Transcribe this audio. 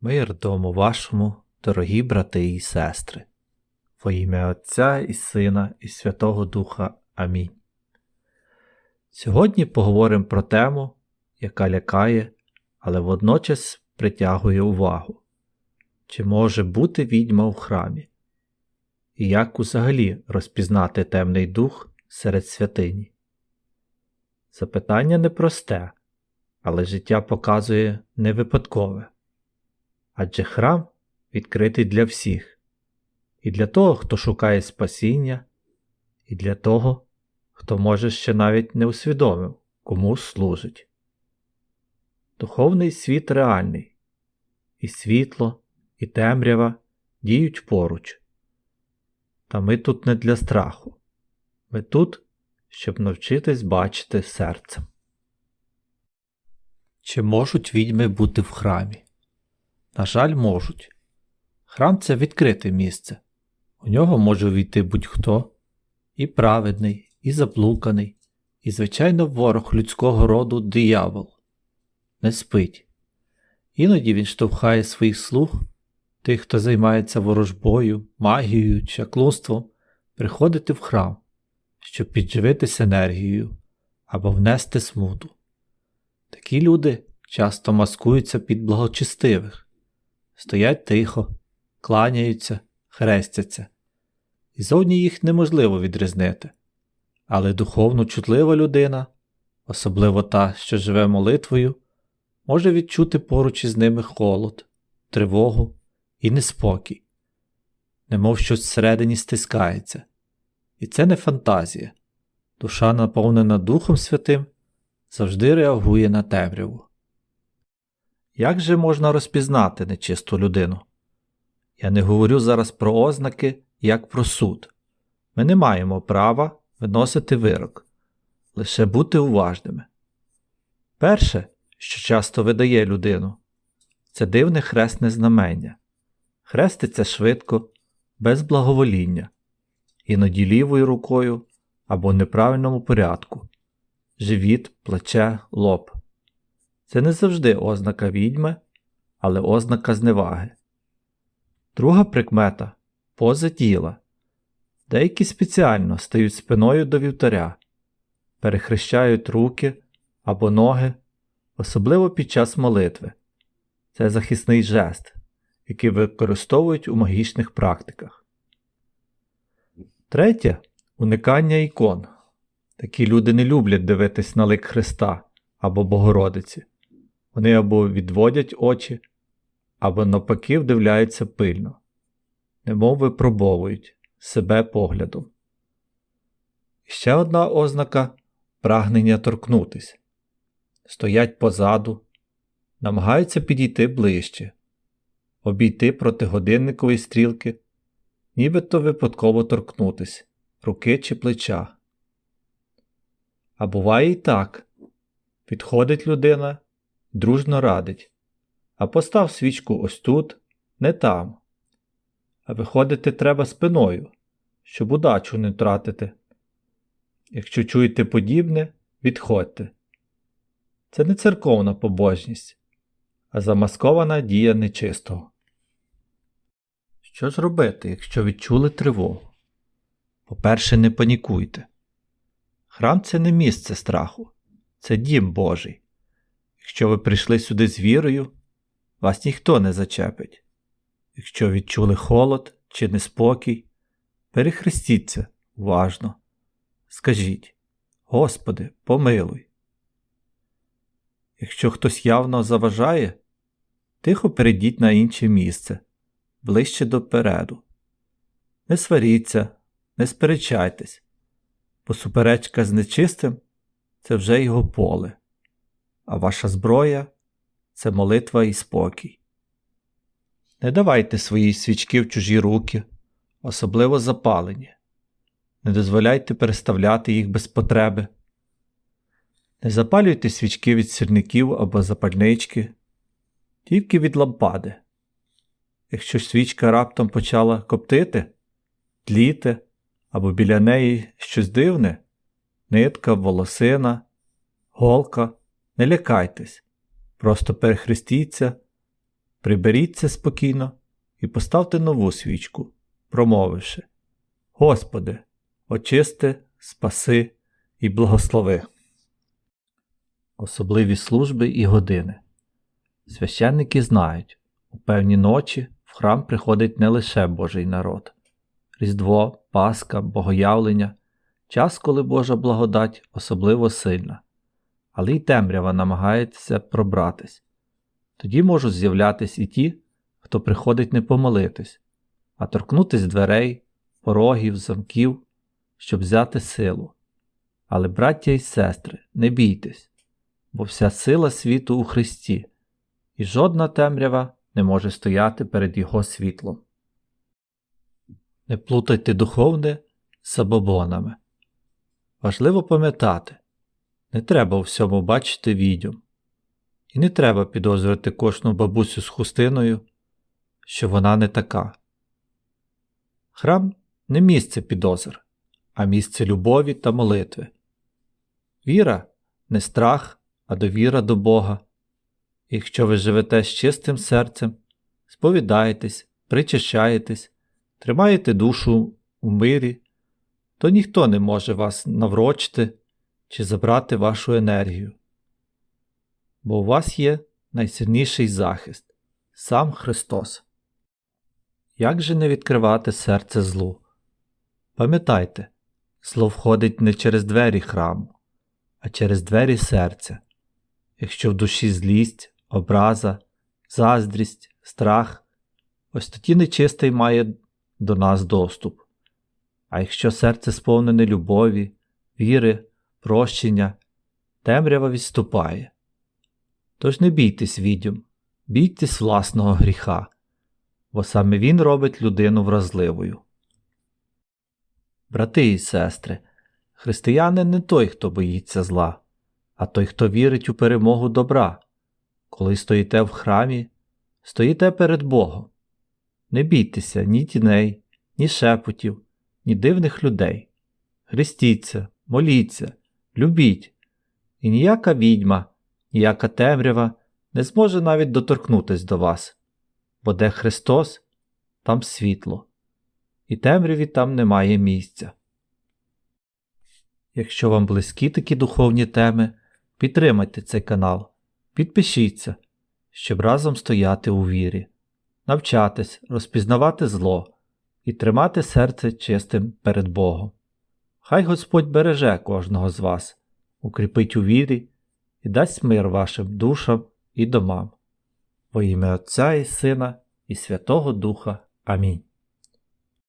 Мир дому вашому, дорогі брати і сестри, во ім'я Отця і Сина, і Святого Духа. Амінь. Сьогодні поговоримо про тему, яка лякає, але водночас притягує увагу. Чи може бути відьма у храмі? І як взагалі розпізнати темний дух серед святині? Запитання непросте, але життя показує невипадкове адже храм відкритий для всіх, і для того, хто шукає спасіння, і для того, хто може ще навіть не усвідомив, кому служить. Духовний світ реальний, і світло, і темрява діють поруч. Та ми тут не для страху, ми тут, щоб навчитись бачити серцем. Чи можуть відьми бути в храмі? На жаль, можуть. Храм це відкрите місце. У нього може війти будь-хто і праведний, і заблуканий, і, звичайно, ворог людського роду диявол. Не спить. Іноді він штовхає своїх слуг, тих, хто займається ворожбою, магією, чаклунством, приходити в храм, щоб підживитися енергією або внести смуту. Такі люди часто маскуються під благочестивих стоять тихо, кланяються, хрестяться, і зовні їх неможливо відрізнити. Але духовно чутлива людина, особливо та, що живе молитвою, може відчути поруч із ними холод, тривогу і неспокій, немов щось всередині стискається. І це не фантазія. Душа, наповнена Духом Святим, завжди реагує на темряву. Як же можна розпізнати нечисту людину? Я не говорю зараз про ознаки, як про суд. Ми не маємо права виносити вирок, лише бути уважними. Перше, що часто видає людину, це дивне хресне знамення. Хреститься швидко, без благовоління, іноді лівою рукою або в неправильному порядку, живіт, плече, лоб. Це не завжди ознака відьми, але ознака зневаги. Друга прикмета поза тіла. Деякі спеціально стають спиною до вівтаря, перехрещають руки або ноги, особливо під час молитви. Це захисний жест, який використовують у магічних практиках. Третє уникання ікон. Такі люди не люблять дивитись на лик Христа або Богородиці. Вони або відводять очі, або навпаки вдивляються пильно, немов випробовують себе поглядом. ще одна ознака прагнення торкнутися. Стоять позаду, намагаються підійти ближче, обійти проти годинникової стрілки, нібито випадково торкнутися руки чи плеча. А буває і так, підходить людина дружно радить А постав свічку ось тут, не там. А виходити треба спиною, щоб удачу не втратити. Якщо чуєте подібне, відходьте. Це не церковна побожність, а замаскована дія нечистого. Що ж робити, якщо відчули тривогу? По-перше, не панікуйте. Храм це не місце страху, це дім Божий. Якщо ви прийшли сюди з вірою, вас ніхто не зачепить. Якщо відчули холод чи неспокій, перехрестіться уважно. Скажіть, Господи, помилуй. Якщо хтось явно заважає, тихо перейдіть на інше місце, ближче до переду. Не сваріться, не сперечайтесь, бо суперечка з нечистим це вже його поле а ваша зброя це молитва і спокій. Не давайте свої свічки в чужі руки, особливо запалені, не дозволяйте переставляти їх без потреби. Не запалюйте свічки від сірників або запальнички, тільки від лампади. Якщо свічка раптом почала коптити, тліти або біля неї щось дивне, нитка, волосина, голка не лякайтесь, просто перехрестіться Приберіться спокійно і поставте нову свічку, промовивши Господи, очисти, спаси і благослови. Особливі служби і години. Священники знають, у певні ночі в храм приходить не лише Божий народ. Різдво, Пасха, Богоявлення час, коли Божа благодать особливо сильна, але й темрява намагається пробратись. Тоді можуть з'являтись і ті, хто приходить не помолитись, а торкнутись дверей, порогів, замків, щоб взяти силу. Але, браття і сестри, не бійтесь, бо вся сила світу у Христі, і жодна темрява не може стояти перед Його світлом. Не плутайте духовне з забобонами. Важливо пам'ятати, не треба у всьому бачити відьом. І не треба підозрювати кожну бабусю з хустиною, що вона не така. Храм не місце підозр, а місце любові та молитви. Віра не страх, а довіра до Бога. Якщо ви живете з чистим серцем, сповідаєтесь, причащаєтесь, тримаєте душу у мирі, то ніхто не може вас наврочити чи забрати вашу енергію. Бо у вас є найсильніший захист сам Христос. Як же не відкривати серце злу? Пам'ятайте, зло входить не через двері храму, а через двері серця. Якщо в душі злість, образа, заздрість, страх, ось тоді нечистий має до нас доступ. А якщо серце сповнене любові, віри, прощення, темрява відступає. Тож не бійтесь відьом, бійтесь власного гріха, бо саме він робить людину вразливою. Брати і сестри, християнин не той, хто боїться зла, а той, хто вірить у перемогу добра. Коли стоїте в храмі, стоїте перед Богом. Не бійтеся ні тіней, ні шепотів, ні дивних людей. Хрестіться, моліться, любіть, і ніяка відьма, ніяка темрява не зможе навіть доторкнутись до вас, бо де Христос, там світло, і темряві там немає місця. Якщо вам близькі такі духовні теми, підтримайте цей канал, підпишіться, щоб разом стояти у вірі, навчатись, розпізнавати зло і тримати серце чистим перед Богом. Хай Господь береже кожного з вас, укріпить у вірі і дасть мир вашим душам і домам. Во ім'я Отця і Сина і Святого Духа. Амінь.